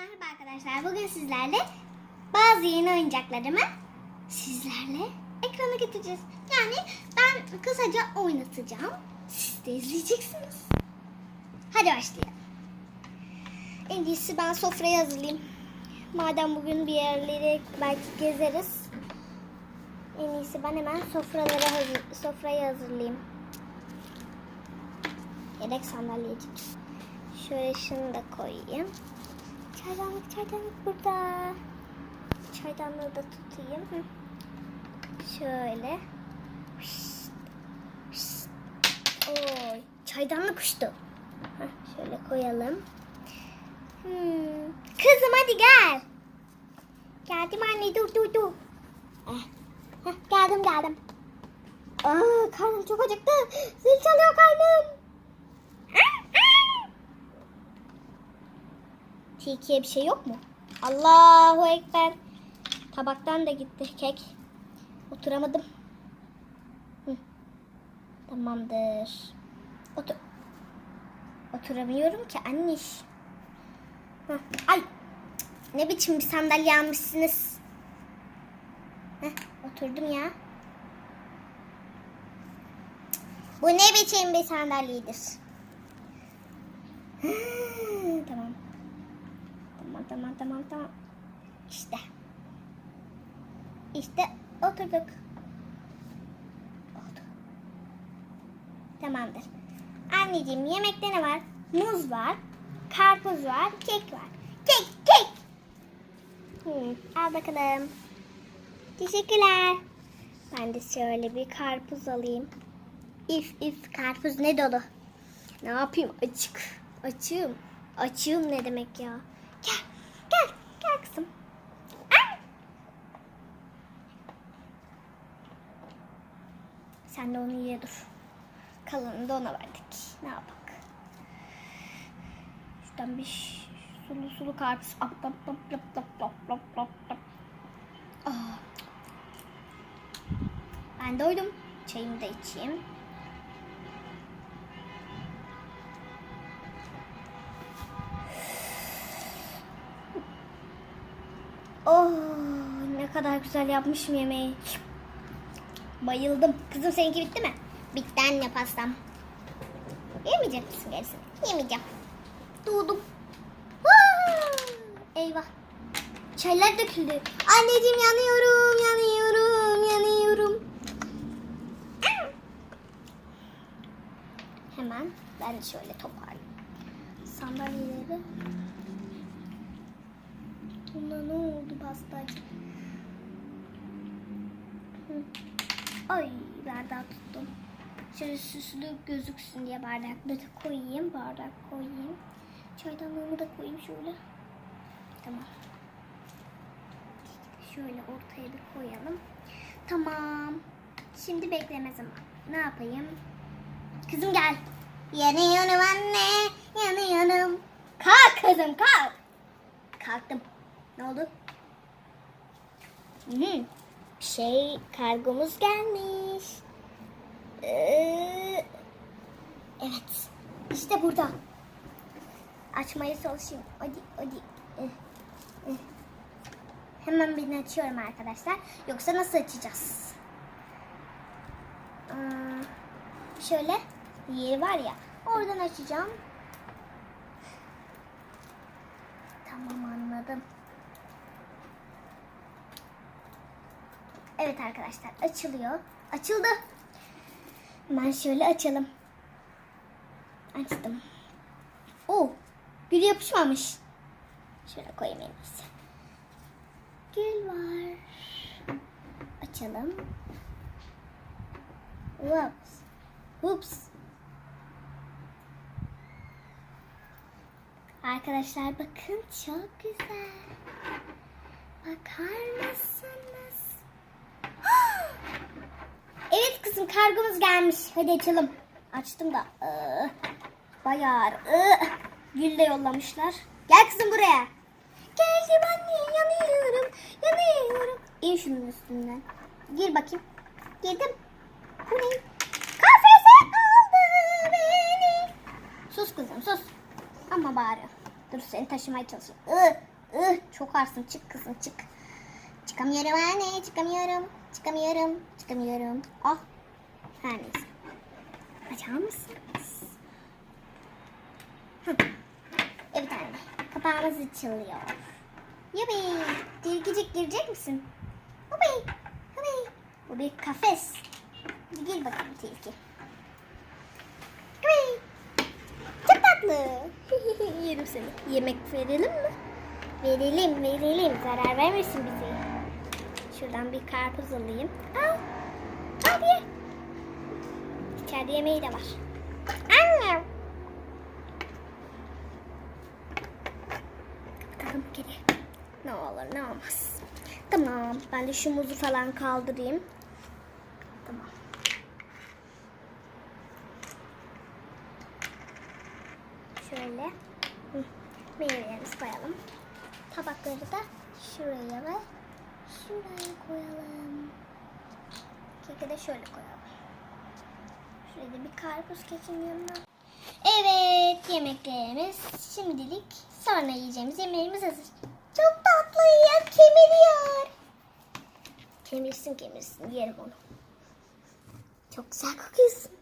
Merhaba arkadaşlar. Bugün sizlerle bazı yeni oyuncaklarımı sizlerle ekrana getireceğiz. Yani ben kısaca oynatacağım. Siz de izleyeceksiniz. Hadi başlayalım. En iyisi ben sofrayı hazırlayayım. Madem bugün bir yerleri belki gezeriz. En iyisi ben hemen sofraları hazır, sofrayı hazırlayayım. Yedek sandalyecik. Şöyle şunu da koyayım. Çaydanlık çaydanlık burada. Çaydanlığı da tutayım. Şöyle. Oy, çaydanlık uçtu. Şöyle koyalım. Hmm. Kızım hadi gel. Geldim anne dur dur dur. Eh. Heh, geldim geldim. Aa, karnım çok acıktı. Zil çalıyor karnım. Tilkiye bir şey yok mu? Allahu Ekber. Tabaktan da gitti kek. Oturamadım. Hı. Tamamdır. Otur. Oturamıyorum ki anneş. Hı. Ay. Ne biçim bir sandalye almışsınız. Heh, oturdum ya. Bu ne biçim bir sandalyedir? Tamam tamam tamam. İşte. İşte oturduk. Oldu. Tamamdır. Anneciğim yemekte ne var? Muz var, karpuz var, kek var. Kek, kek. Hmm, al bakalım. Teşekkürler. Ben de şöyle bir karpuz alayım. İf if karpuz ne dolu. Ne yapayım açık. Açığım. Açığım ne demek ya? Gel. Gel. Gel kızım. Ay. Sen de onu ye dur. Kalanını da ona verdik. Ne yapak? Şuradan bir sulu sulu karpuz. Ap, ap, ap, ap, ap, ap, ap, ap, ap. Ah. Ben doydum. Çayımı da içeyim. Oh ne kadar güzel yapmışım yemeği. Bayıldım. Kızım seninki bitti mi? Bitti anne pastam. Yemeyecek misin gerisini? Yemeyeceğim. Doğdum. Eyvah. Çaylar döküldü. Anneciğim yanıyorum, yanıyorum, yanıyorum. Hemen ben şöyle toparlayayım. Sandalyeleri. Buna ne oldu pastacı? Hı. Ay bardağı tuttum. Şöyle süslü gözüksün diye bardakları da koyayım. Bardak koyayım. Çaydanlığımı da koyayım şöyle. Tamam. Şöyle ortaya bir koyalım. Tamam. Şimdi bekleme zamanı. Ne yapayım? Kızım gel. Yanıyorum anne. Yanıyorum. Kalk kızım kalk. Kalktım. Ne oldu? Hı. Şey kargomuz gelmiş. Ee, evet. İşte burada. Açmaya çalışayım. Hadi hadi. Eh, eh. Hemen birini açıyorum arkadaşlar. Yoksa nasıl açacağız? Aa, şöyle yeri var ya. Oradan açacağım. Tamam anladım. Evet arkadaşlar açılıyor. Açıldı. Hemen şöyle açalım. Açtım. Oo, gül yapışmamış. Şöyle koyayım en iyisi. Gül var. Açalım. Whoops. Whoops. Arkadaşlar bakın çok güzel. Bakar mısınız? Evet kızım kargomuz gelmiş. Hadi açalım. Açtım da. Ee, bayağı ee, gül de yollamışlar. Gel kızım buraya. Geldim anne yanıyorum. Yanıyorum. İn şunun üstünden. Gir bakayım. Girdim. Bu ne? Kafese aldı beni. Sus kızım sus. Ama bağırıyor. Dur seni taşımaya çalışayım. Ih, ih, çok ağırsın. Çık kızım çık. Çıkamıyorum anne. Çıkamıyorum. Çıkamıyorum. Çıkamıyorum. Ah. Her neyse. Açar mısınız? Hı. Evet anne. Kapağımız açılıyor. Yubi. Dilgicik girecek misin? Yubi. Yubi. Bu bir kafes. Gel bakalım tilki. Yubi. Çok tatlı. Yerim seni. Yemek verelim mi? Verelim, verelim. Zarar vermesin bize. Şuradan bir karpuz alayım. Al. Al ye. İçeride yemeği de var. Anne. Bakalım kedi. Ne olur ne olmaz. Tamam. Ben de şu muzu falan kaldırayım. Tamam. Şöyle. Meyvelerimizi koyalım. Tabakları da şuraya ve şuraya koyalım. Keki de şöyle koyalım. Şuraya da bir karpuz kekin yanına. Evet yemeklerimiz şimdilik sonra yiyeceğimiz yemeğimiz hazır. Çok tatlı ya kemiriyor. Kemirsin kemirsin yerim onu. Çok güzel kokuyorsun.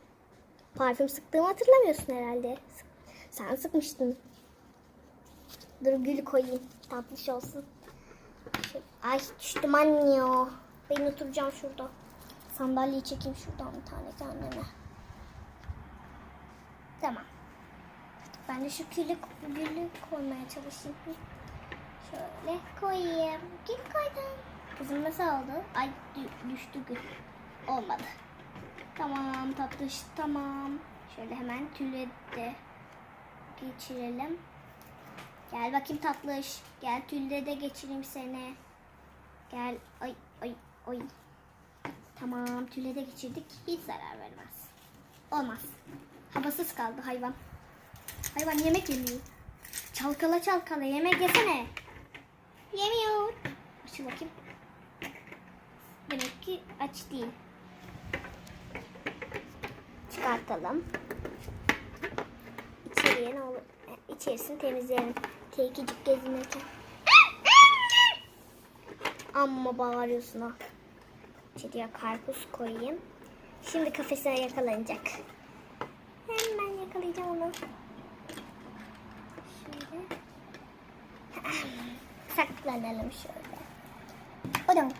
Parfüm sıktığımı hatırlamıyorsun herhalde. Sen sıkmıştın. Dur gül koyayım. Tatlış olsun. Ay düştüm anne ya. Ben oturacağım şurada. Sandalyeyi çekeyim şuradan bir tane kendime. Tamam. Ben de şu gülü, gülü koymaya çalışayım. Şöyle koyayım. Gül koydum. Kızım nasıl oldu? Ay dü- düştü gül. Olmadı. Tamam tatlış tamam. Şöyle hemen tülü de geçirelim. Gel bakayım tatlış. Gel tülde de geçireyim seni. Gel. Ay ay ay. Tamam tüle de geçirdik. Hiç zarar vermez. Olmaz. Havasız kaldı hayvan. Hayvan yemek yemiyor. Çalkala çalkala yemek yesene. Yemiyor. Aç bakayım. Demek ki aç değil. Çıkartalım. İçeriye ne olur? İçerisini temizleyelim. Tekicik gezinirken. Amma bağırıyorsun ha. İçeriye karpuz koyayım. Şimdi kafesine yakalanacak. Hemen yakalayacağım onu. Şöyle. Saklanalım şöyle. Odam.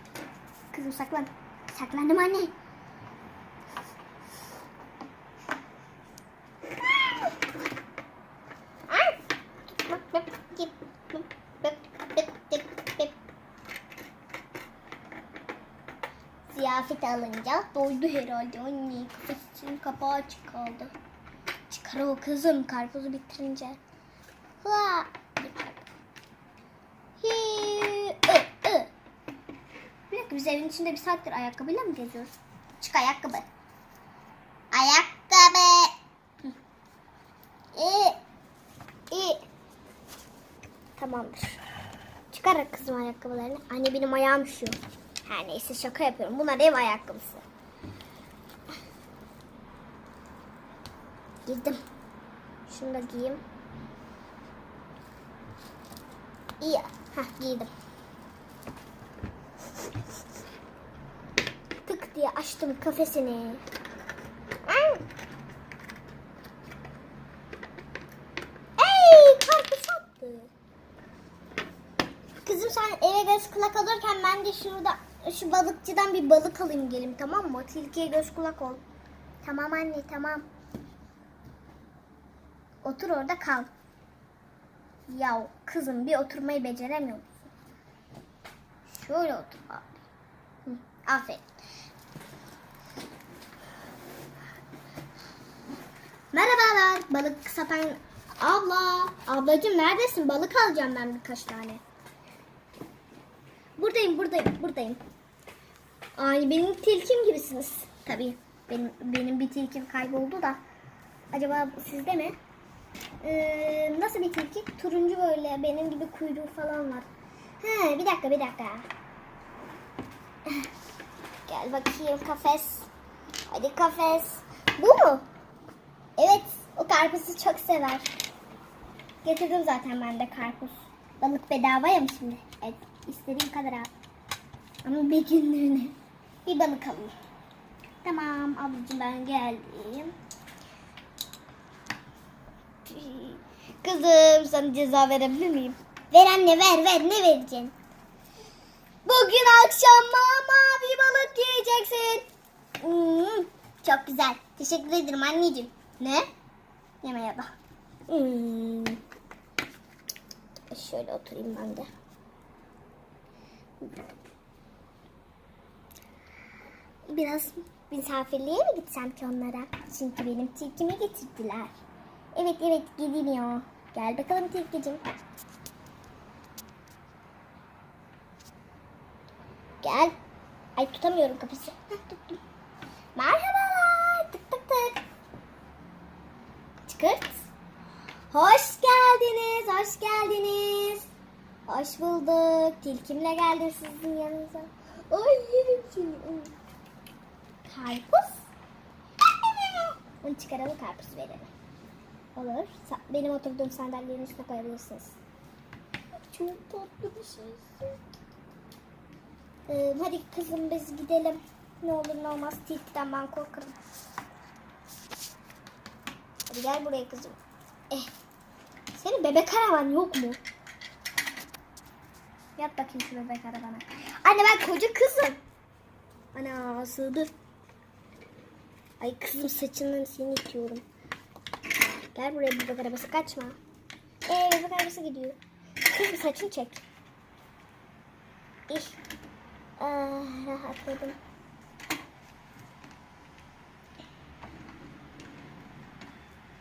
Kızım saklan. Saklandım anne. Ziyafet alınca doydu herhalde anne. Kafesinin kapağı açık kaldı. Çıkar o kızım karpuzu bitirince. I. Bir dakika biz evin içinde bir saattir ayakkabıyla mı geziyoruz? Çık ayakkabı. Ayakkabı. Hı. İ, i. Tamamdır. Çıkar kızım ayakkabılarını. Anne benim ayağım üşüyor. Her neyse şaka yapıyorum. Bunlar ev ayakkabısı. Girdim. Şunu da giyeyim. İyi. Hah giydim. Tık diye açtım kafesini. Ey karpuz attı. Kızım sen eve göz kulak alırken ben de şurada şu balıkçıdan bir balık alayım gelim tamam mı? Tilkiye göz kulak ol. Tamam anne tamam. Otur orada kal. Ya kızım bir oturmayı beceremiyor musun? Şöyle otur abi. Aferin. Merhabalar balık satan abla. Ablacığım neredesin? Balık alacağım ben birkaç tane. Buradayım buradayım buradayım. Ay benim tilkim gibisiniz. Tabii benim, benim bir tilkim kayboldu da. Acaba sizde mi? Ee, nasıl bir tilki? Turuncu böyle benim gibi kuyruğu falan var. He bir dakika bir dakika. Gel bakayım kafes. Hadi kafes. Bu mu? Evet o karpuzu çok sever. Getirdim zaten ben de karpuz. Balık bedava ya mı şimdi? Evet. İstediğim kadar al. Ama bir günlüğüne. Bir balık alayım. Tamam ablacığım ben geldim. Kızım sana ceza verebilir miyim? Ver anne ver ver ne vereceksin? Bugün akşam ma- mavi balık yiyeceksin. Hmm, çok güzel. Teşekkür ederim anneciğim. Ne? Yeme ya da. Hmm. Şöyle oturayım ben de. Biraz misafirliğe mi gitsem ki onlara? Çünkü benim tilkimi getirdiler. Evet evet gidemiyor. Gel bakalım tilkicim. Gel. Ay tutamıyorum kapısı. Heh. Merhabalar. Tık tık tık. Çıkırt. Hoş geldiniz. Hoş geldiniz. Hoş bulduk. Tilkimle geldim sizin yanınıza. Ay yerim seni. Karpuz. Onu çıkaralım karpuz verelim. Olur. Benim oturduğum sandalyenin üstüne koyabilirsiniz. Çok tatlı bir şey. Ee, hadi kızım biz gidelim. Ne olur ne olmaz tilkiden ben korkarım. Hadi gel buraya kızım. Eh. Senin bebek araban yok mu? Yap bakayım şu bebek arabana. Anne ben koca kızım. Ana sığdı. Ay kızım saçından seni itiyorum. Gel buraya bebek arabası kaçma. Ee bebek arabası gidiyor. Kızım saçını çek. İh. Ah, rahatladım.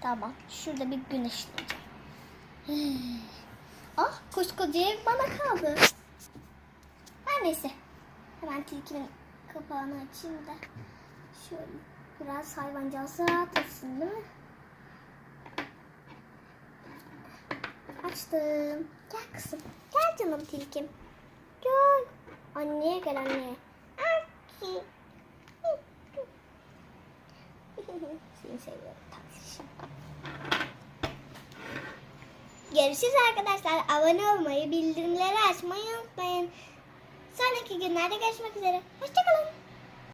Tamam. Şurada bir güneşleyeceğim. Ah koskoca ev bana kaldı. Her neyse. Hemen tilkinin kapağını açayım da. Şöyle biraz hayvancağız rahat etsin değil mi? Açtım. Gel kızım. Gel canım tilkim. Gel. Anneye gel anneye. Seni seviyorum tatlışım. Görüşürüz arkadaşlar. Abone olmayı, bildirimleri açmayı unutmayın. Sonraki günlerde görüşmek üzere. Hoşçakalın.